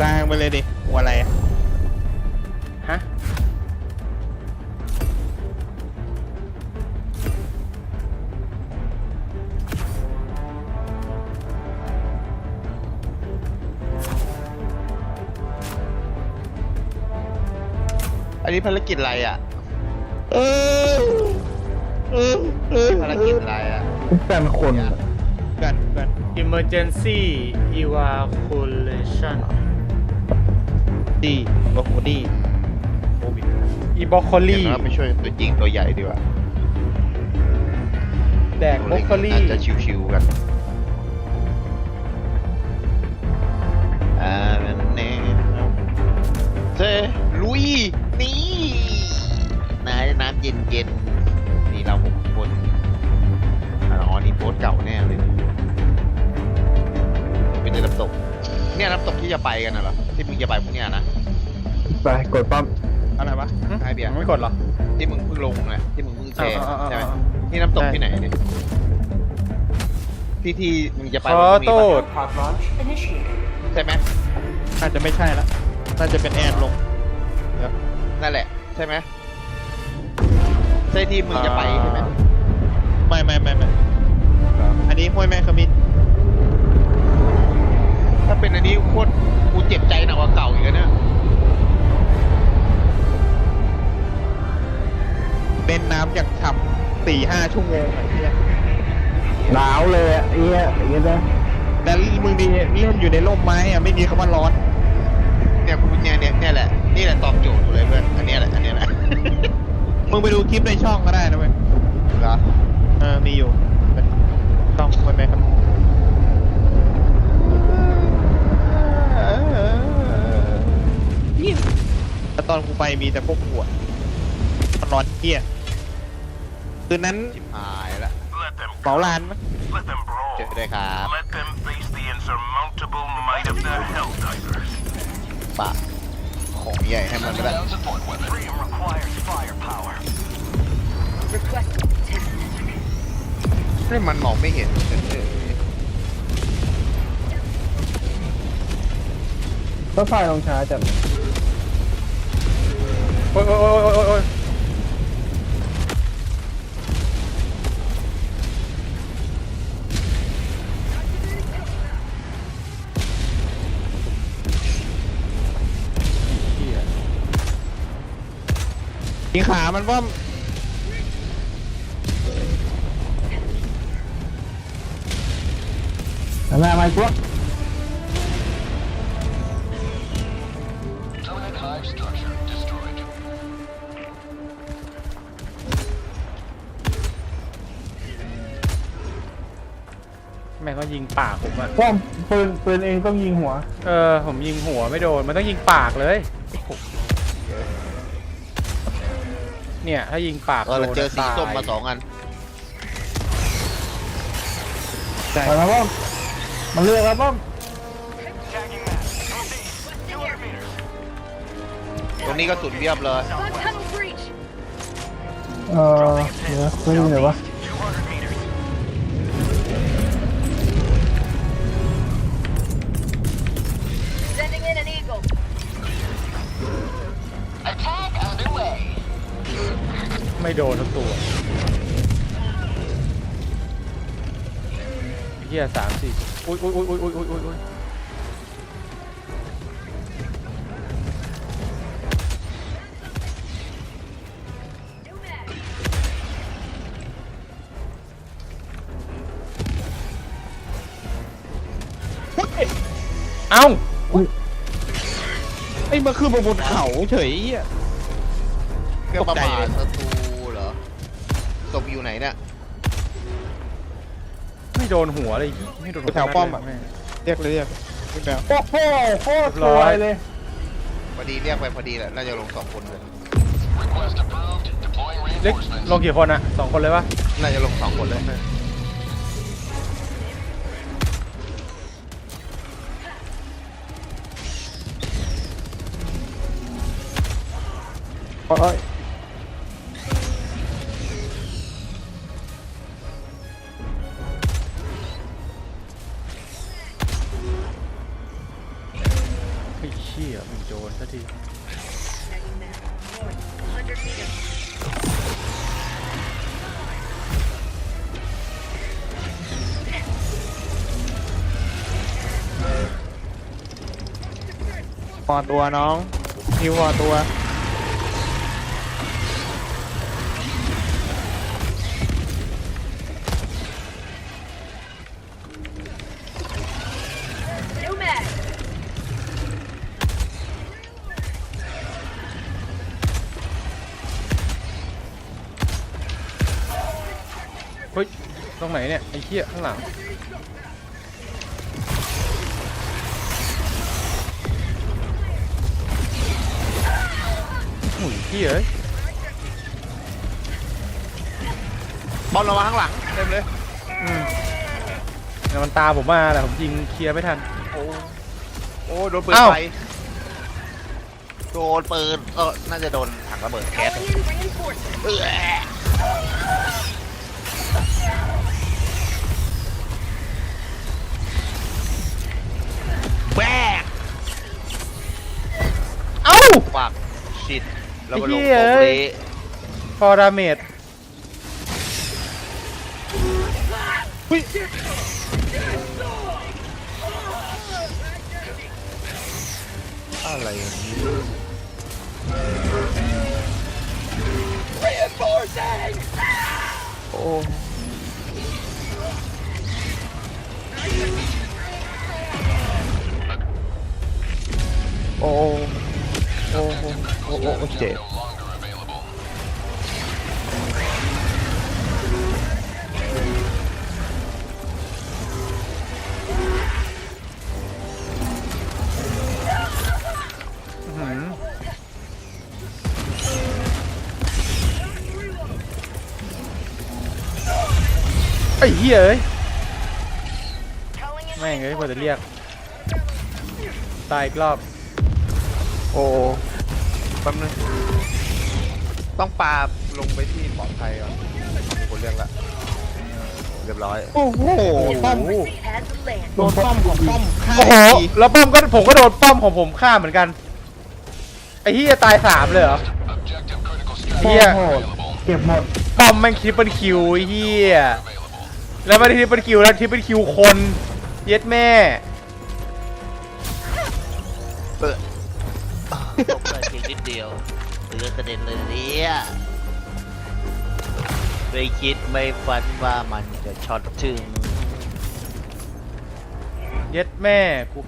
กลางไปเลยดิหัวอะไรอะฮะ อันนี้ภารกิจอะไรอะเออเออเออภารกิจอะไรอะเป็นคนอะกันกัน emergency evacuation ดีบอกโคดีโควิดอีบอคโคเดี๋ลี่ยวเราไปช่วยตัวจริงตัวใหญ่ดีกว่าแดกบอคโคลี่น่าจะชิวๆกันอ่าเน่เซลุยนี่น้ำน้ำเย็นเย็นๆนี่เราหกคนอ๋อนี่โพสต์เก่าแน่เลยเป็นในน้ำตกเนี่ยน้ำตกที่จะไปกันน่ะเหรอที่มึงจะไปพวกเนี้ยนะ ไปกดปั๊มอะไรวะไอเบียร์ไม่กดเหรอ ที่มึงเพิ่งลงน่ะที่มึงเพิ่งแชร์อ่าๆๆๆใช่ไหมนี่น้ำตกที่ไหนเนี่ยที่ที่มึงจะไปขอวันพโทรุ่งนี้ษปะใช่ไหมน่าจะไม่ใช่ละน่าจะเป็นแอนลงเดี๋ยวนั่นแหละ ใช่ไหมใช่ที่มึงจะไปใช่ไหมไม่ไม่ไม่ไม่อันนี้ห้วยแม่ขมิ้นถ้าเป็นอันนี้โคตรกูเจ็บใจหนักกว่าเก่าอีกแล้วเนี่ย เป็นน้ำจากฉ่ำสี่ห้าชั่วโมงไอ้เหี้ยหนาวเลยอะไอ้เงี้ยอย่างเงี้ยนะแล้วมึงดีเล่นอยู่ในร่มไม้อะไม่มีคำว่าร้อน เนี่ยกูเนี่ยเนี่ยเนี่ยแหละ นี่แหละตอบโจทย์กูเลยเพื่อน อันเนี้ยแหละ อันเนี้ยแหละ มึงไปดูคลิปในช่องก็ได้นะเว้ยเหรอ เออ มีอยู่เป็นช่องห้วยแม่ขมิ้นแต่ตอนกูไปมีแต่พวกขวดมันร้อนเหี้ย คืนนั้นชิบหายละ Let them เผาลานมั้ย let them เจอ brawl. ได้ครับ Let them face the insurmountable might of the Helldivers. ปะของใหญ่ให้มันก็ได้ Freedom requires firepower. ให้มันมองไม่เห็นเออรถไฟลงช้าจัดโอ้ยโอ้ยโอ้ยโอ้ยโอ้ย ยิงขามันว่าหน้าไม้กวกแม่งก็ยิงปากผมอะป้อมปืนปืนเองต้องยิงหัว เออผมยิงหัวไม่โดน มันต้องยิงปากเลย เนี่ยถ้ายิงปากเออเราโดนเจอสีตยส้มมาสองอันใช่ไปแล้วป้อมมันเลือกแล้วป้อม Tagging that. Northeast. 200 meters. ตรงนี้ก็สุดเรียบเลย Bug tunnel breach! เออเดี๋ยวไม่รู้ไหนวะ ไม่โดนทั้งตัวเฮียสามสี่อุ้ยอุ้ยอุ้ยอุ้ยอุ้ยอุ้ยอุ้ยเอ้าไอ้ยมาขึ้นมาบนเขาเฉยเหี้ยเครื่องประมาตกใจทเลยศัตรู เหรอศพอยู่ไหนเนี่ย ไม่โดนหัวเลยไม่โดนหัวแถวป้อมอะแม่งเรียกเลยเรียกขึ้นแล้วโอ้โหโคตรสวยเลย พอดีเรียกไปพอดีแหละน่าจะลงสองคนเลยเล็กลงกี่คนอะสองคนเลยปะน่าจะลงสองคนเลยโอ้ย ที พอตัวน้องฮิวพอตัว เฮ้ย ตรงไหนเนี่ย ไอ้เชี่ยข้างหลังหุยเชี่ยเอ้ยบอลระวังข้างหลังเต็มเลยอืมแล้วมันตามผมมาแต่ผมยิงเคลียร์ไม่ทัน โอ้โอ้โดนปืนอ้าว ไฟโดนปืนเออน่าจะโดนถังระเบิดแก๊สเออ แบกเอ้า ปักชิดแล้วมาลงไอ้เหี้ตยรงนี้ฟอร์ดาเมจอะไรอย่างนี้โอ้ โอ้โอ้โอ้โอ้โอ้เจ็บอื้อหือไอ้เหี้ยเอ้ยแม่งเอ้ยพอจะเรียก ตายอีกรอบ โอ้แป๊บนึงต้องปาลงไปที่ปลอดภัยก่อนมีคนเรียกละ เรียบร้อย โอ้โหป้อมโดนป้อมของป้อมฆ่าโอ้โหอีกแล้วป้อมก็ผมก็โดนป้อมของผมฆ่าเหมือนกัน ไอ้เหี้ยตายสามเลยเหรอโคเหี้ยตรโหดเก็บหมดป้อมแม่งทริปเปิลคิวไอ้เหี้ยแล้วไม่ได้ทริปเปิลคิวแล้วทริปเปิลคิวคน เย็ดแม่เออ ตกเลยเพียงนิดเดียวเลือดกระเด็นเลยเนี่ยไม่คิดไม่ฝันว่ามันจะช็อตถึง เย็ดแม่กู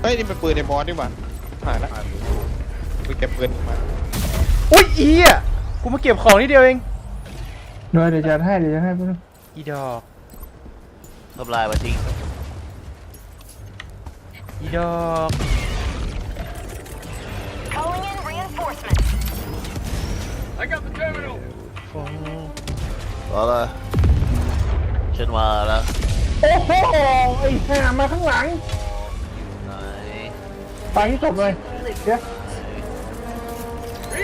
เฮ้ยนี่เป็นปืนในบอสดีกว่าหายแล้วไปเก็บปืนมาอุ้ยอีอะกูมาเก็บของนิดเดียวเองเดี๋ยวเดี๋ยวจะให้เดี๋ยวจะให้พวกนึงอีดอกทำลายมาทิ้งอีดอก โอ้เอาละฉันมาแล้วโอ้โหไอ้ห่ามาข้างหลังไหนไปที่ศพเลยเดี๋ยวไม่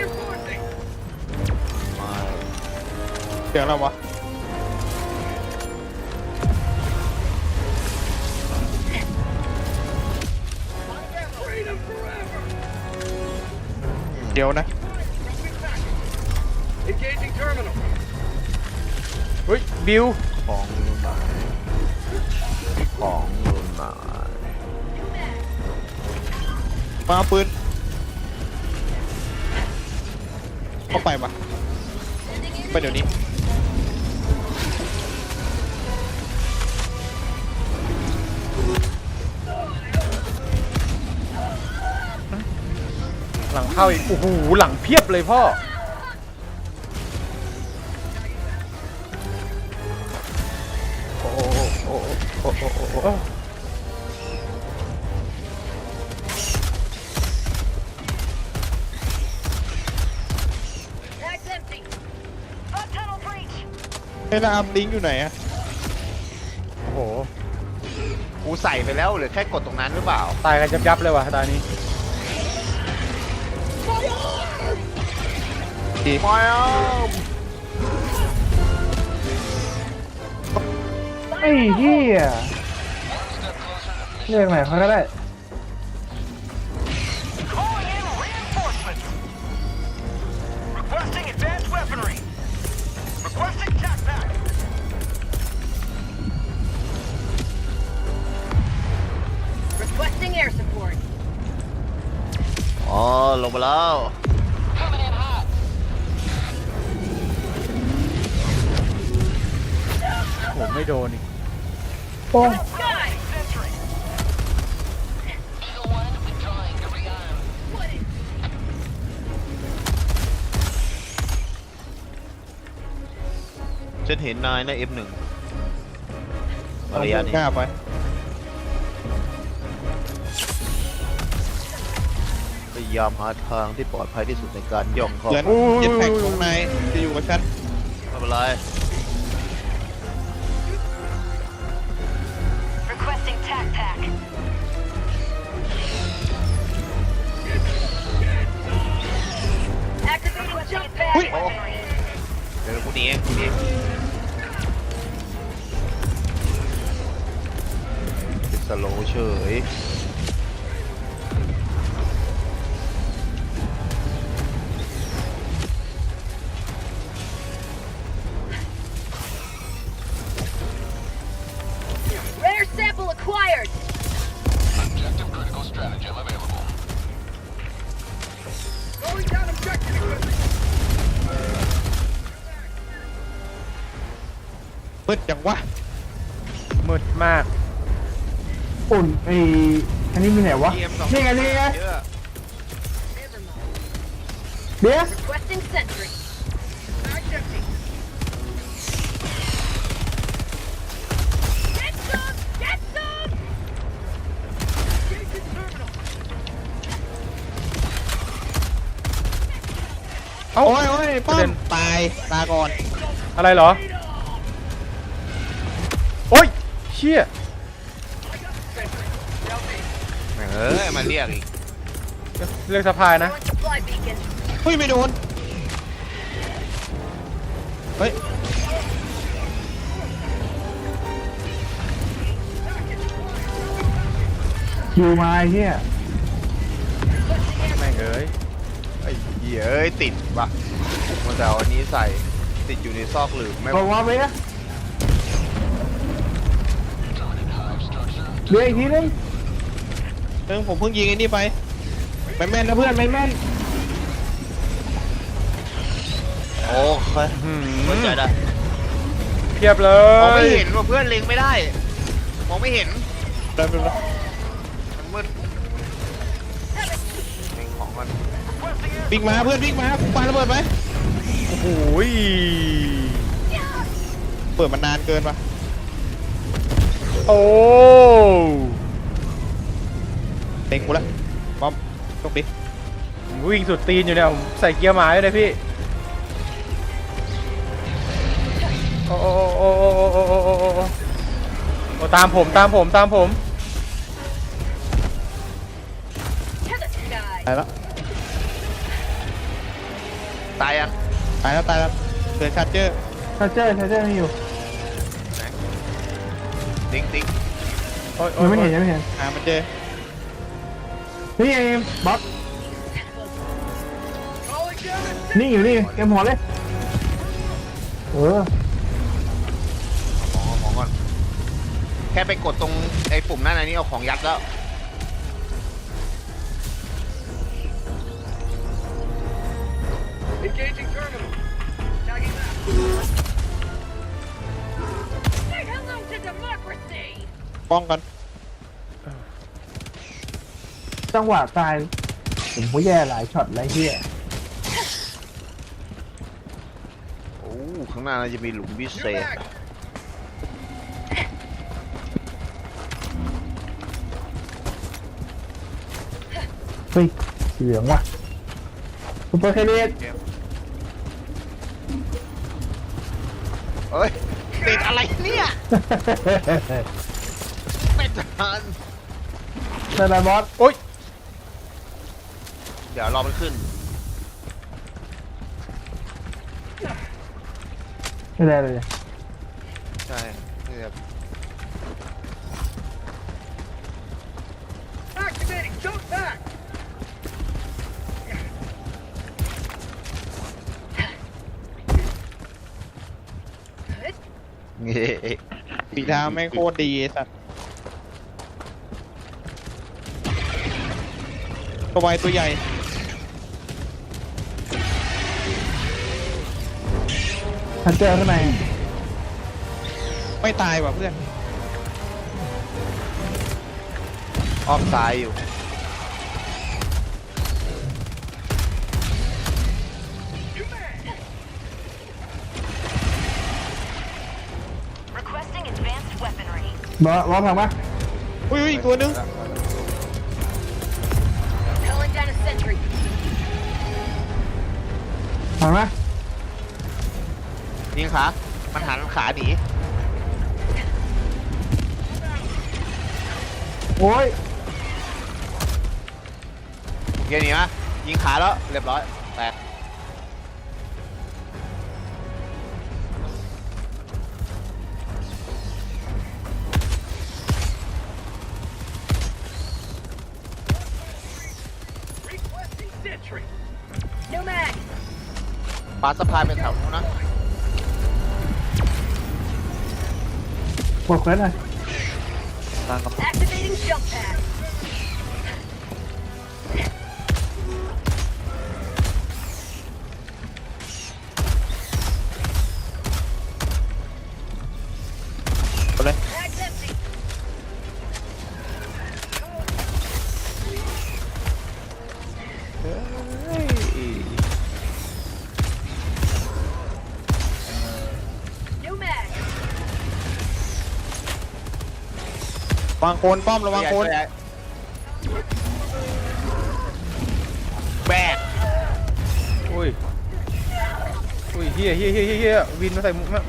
เสียงอะไรวะเดี๋ยวนะ เฮ้ยบิวของอยู่ไหนของหนมาเอาปืนเข้าไปปะไปเดี๋ยวนี้หลังเข้าอีกโอ้โหหลังเพียบเลยพ่อ ฮ้ยแล้วอาร์มลิงก์อยู่ไหนอะโอ้โห กูใส่ไปแล้วเหรือแค่กดตรงนั้นหรือเปล่า ตายกันยับยับๆเลยว่ะตอนนี้ดีไม่เอาไอ้เหี้ย Yeah, look at that. In reinforcements. Requesting advanced air support. Oh, lo below. Coming in hot. Oh, me, Donnie. Oh. Let's. ฉันเห็นนายนะ F1 เอาระยะนี้กล้าไปพยายามหาทางที่ปลอดภัยที่สุดในการย่องเข้าเพื่อนโอ้ยเจ็ตแพ็กตรงในจะอยู่กับฉันไม่เป็นไร วะ EM สองนี่ไงนี่ไง เยอะ Never mind. เดี๋ยว Requesting sentry. Get some! Get some! Engaging terminal. เอ้า โอ้ยโอ้ยป้อประเด็มน ตายตาก่อนอะไรเหรอ โอ้ยเชี่ย แม่งเอ้ยมาเรียกอีกเรียกสะพายนะ Throwing supply beacon. เฮ้ยไม่โดน เฮ้ย คิวมาไอ้เฮียแม่งเอ้ยไอ้เหี้ยเอ้ยติดว่ะมาแต่เอาอันนี้ใส่ติดอยู่ในซอกหลืมไม่บอกว่าไปนะเดี๋ยวอีกทีนึง เพิ่งผมเพิ่งยิงไอ้นี่ไปไม่แม่นนะเพื่อนไม่แม่นโอ้ยหืมเข้าใจได้เพียบเลมองไม่ยเห็นว่าเพื่อนเล็งไม่ได้มองไม่เห็นได้เป็นไรมันมืดเล็งของมันวิ่งมาเพื่อนวิ่งมาปาระเบิดไหมโอ้โหยเปิดมานานเกินปะโอ้ เต็งกูละป้อมโชคดีผมวิ่งสุดตีนอยู่เนี่ยผมใส่เกียร์หมาอยู่เลยพี่โอ้โอ้โอ้โอ้โอ้โอ้โอ้โอ้โอ้โอ้ตามผมตามผมตามผม To the sky. ตายแล้วตายยังตายแล้วตายแล้วเดินชาร์เจอร์ชาร์เจอร์ชาร์เจอร์มีอยู่ติ๊งติ๊งโอ้ยโอ้ยัยงไม่โอ้เห็นยยังไม่เห็นหามันเจอ นี่ไงบล็อกนี่อยู่นี่เกมหัวเลยเออของเอาของก่อน แค่ไปกดตรงไอ้ปุ่มนั่นอันนี้เอาของยัดแล้ว Engaging terminal. Tagging that. Say hello to democracy! ป้องกัน จังหวะตาย ผมก็แย่หลายช็อตหลายเฮียโอ้ข้างหน้าน่าจะมีหลุมพิเศษเฮ้ยเหลืองว่ะซูเปอร์เคเดตเอ้ยติดอะไรเนี่ยไม่ทัน เซนบอส โอ้ย เดี๋ยวรอมันขึ้น ไม่ได้เลยใช่นี่แบบ Activating jump pack. ปีทางแม่งโคตรดีไอ้สัตว์ตัวไวตัวใหญ่ ทันเจอข้างในไม่ตายว่ะเพื่อน อ้อมซ้ายอยู่ Requesting advanced weaponry. รอรอทางปะอุ้ยอุ้ยอีกตัวนึง Calling down a sentry. ทางปะ ยิงขามันหันขาหนีโอ้ยเกียร์หนีมะยิงขาแล้วเรียบร้อยแตก No mag. ปาสะพายไปแถวนู้นนะ กดเควสหน่อย Activating jump pad. วางโคนป้อมระวังโคนแบกอุ้ย อุ้ยเฮียเฮียเฮียเฮียเฮียวินมาใส่มุกมา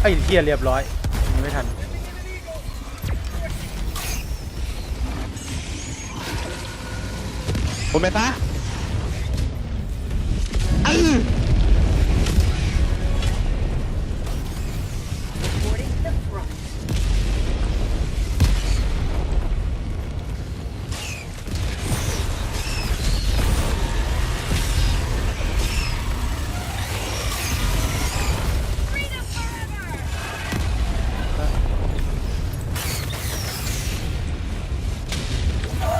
ไอ้เฮียเรียบร้อยยิงไม่ทันผมไปซะอื้อ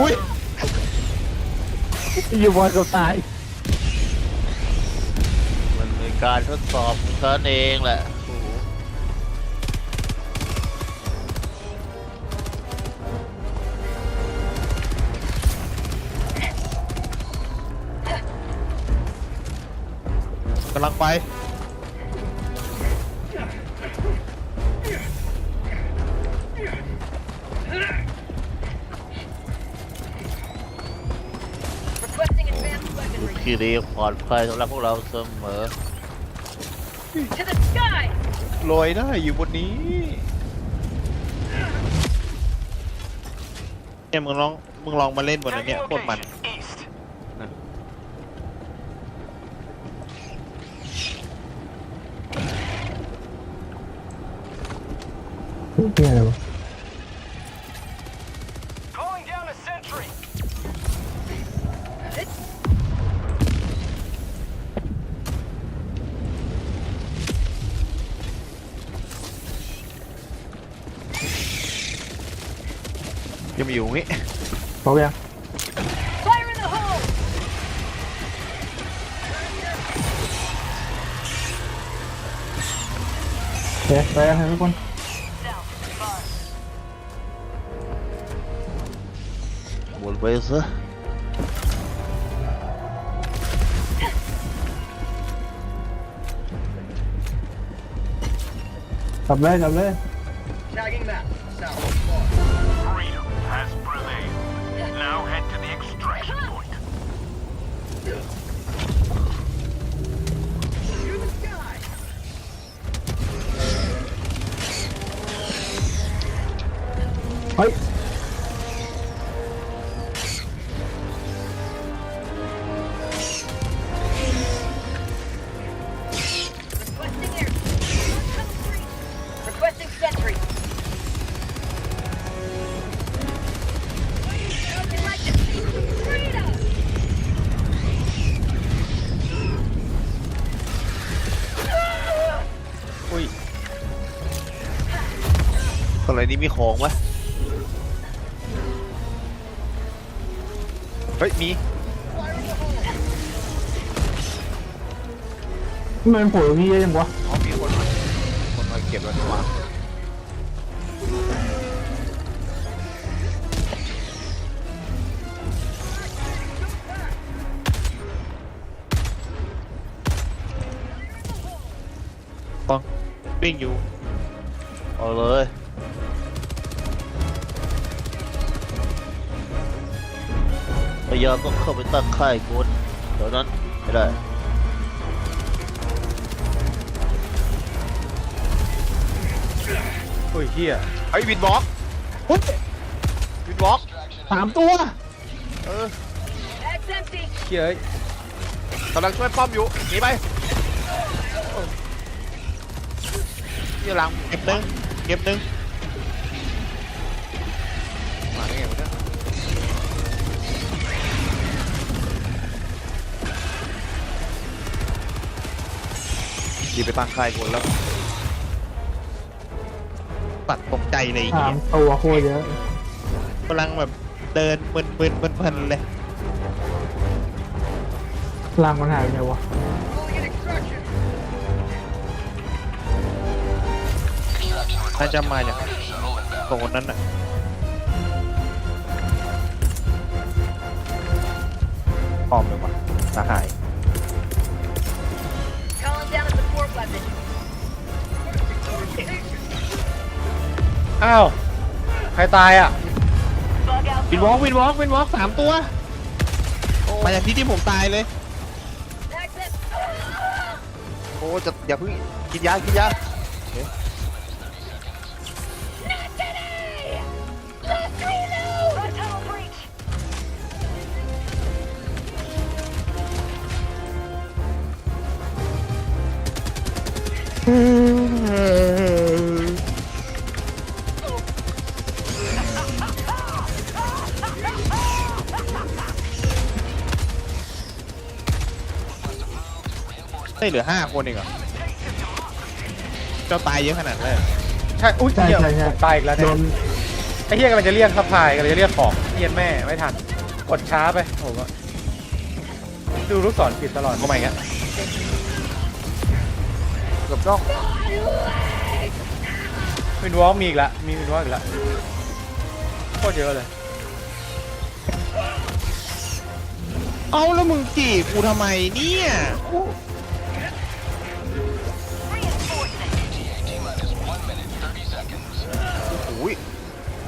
อุ้ยอยู่บนกับตาย มันมีการทดสอบของเธอเองแหละโอ้โหกำลังไป weaponry. ทีดีปลอดภัยสำหรับพวกเราเสมอ To the sky. ลอยได้อยู่บนนี้ เนี่ยมึงลองมึงลองมาเล่นบนนั้นเนี่ยโคตรมัน East. เฮียอะไรวะ ยังมีอยู่งี้พร้อมยัง Fire in the hole. โเฮ้ยอะไรนี่มีของวะ เฮ้ยมีมันโผล่ตรงนี้เยอะจังวะอ๋อมีคนมาคนมาเก็บแล้วนี่หว่าปองวิ่งอยู่เอาเลย ยายามต้องเข้าไปตั้งค่ายคนเดี๋ยวนั้นไม่ได้อุ้ยเฮียไอ้ยวินบล็อกเฮ้ยวินบล็อกสามตัวเออ Bag's empty. เฮียเอ้ยกำลังช่วยป้อมอยู่หนีไปนี่หลังเก็บหนึ่งเก็บหนึ่ง ดีไปตั้งค่ายคนแล้วตัดตกใจเลยไอ้สาเหี้มยตัวโคตรเยอะกำลังแบบเดินมึนมึนมึนมึนเลยลางมันหายไปไหนวะ Calling in extraction. น่าจะมาจากโซนนั้นน่ะพร้อมเลยว่ะสหาย อ้าว ใครตายอะ Bug out. วินวอล์กวินวอล์กวินวอล์กสามตัว มาจากที่ที่ผมตายเลย Bag's empty. โอ้จะอย่าเพิ่งกินยากินยา ได้เหลือห้าคนเองเหรอเจ้าตายเยอะขนาดนั้นเลยเหรอใช่อุ้ยใช่เฮียใช่ใช่ ผมตายอีกแล้วโดเนี่ยนไอ้เฮียกำลังจะเรียกซัพพลายกำลังจะเรียกของเฮียแม่ไม่ทันกดช้าไปผมอะดูลูกศรผิดตลอดก็ไม่งั้นเกือบจ้องวินวอล์กมีอีกแล้วมีวินวอล์กอีกแล้วโคตรเยอะเลยเอาแล้วมึงจีบกูทำไมเนี่ย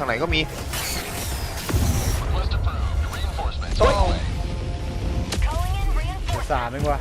ทางไหนก็มี Calling in reinforcements. สามเองว่ะ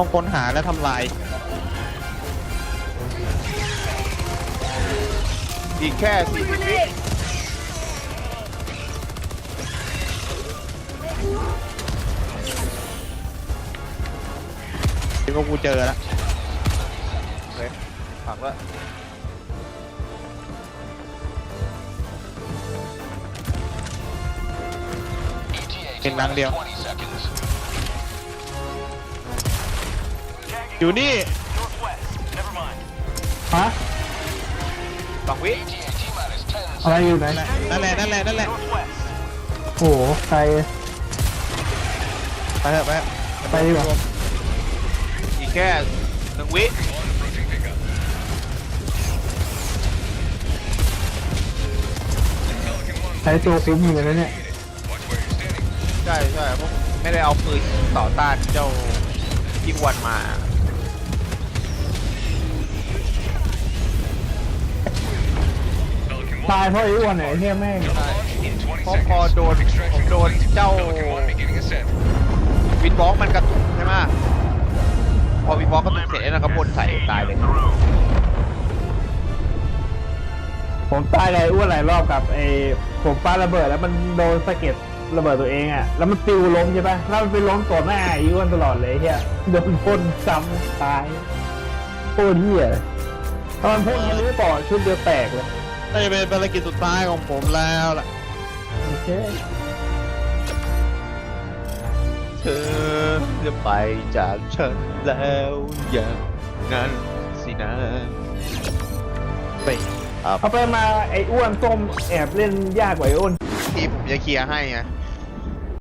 ต้องค้นหาและทำลาย อีกแค่สี่ Grenade! เดี๋ยวก็กูเจอแล้วเลยผักแล้วเป็นรังเดียว อยู่นี่ Never mind. ฮะสองวิอะไรอยู่ไหนนั่นแหละนั่นแหละนั่นแหละ Northwest. โอ้โหไกลไปเถอะไปเถอะไปดีกว่าอีกแค่หนึ่งวิใช้ตัวคุ้มอยู่เลยเนี่ยใช่ใช่เพราะไม่ได้เอาปืนต่อต้านเจ้ายิงวันมา ตายเพราะไอ้อ้วนไหนเนี่ยแม่งเพราะพอโดนผมโดนเจ้าวินบล็อกมันกระตุกใช่ไหมพอวินบล็อกกระตุกเสร็จแล้วก็พ่นใส่ตายเลย Through. ผมตายไงอ้วนหลายรอบกับไอ้ผมปาระเบิดแล้วมันโดนสะเก็ดระเบิดตัวเองอะ แล้วมันปิวล้มใช่ปะแล้วมันไปล้มต่อหน้าไอ้อ้วนตลอดเลยเฮียโดนพ่นซ้ำตายโคตรเฮียตอนพ่นมันรู้ต่อชุดเดียวแตกเลย น่าจะเป็นภารกิจสุดท้ายของผมแล้วล่ะโอเคเธอจะไปจากฉันแล้วอย่างนั้นสินะไปครับเอาไปมาไอ้อ้วนส้มแอบเล่นยากกว่าไอ้อ้วน ที่ผมจะเคลียร์ให้ไง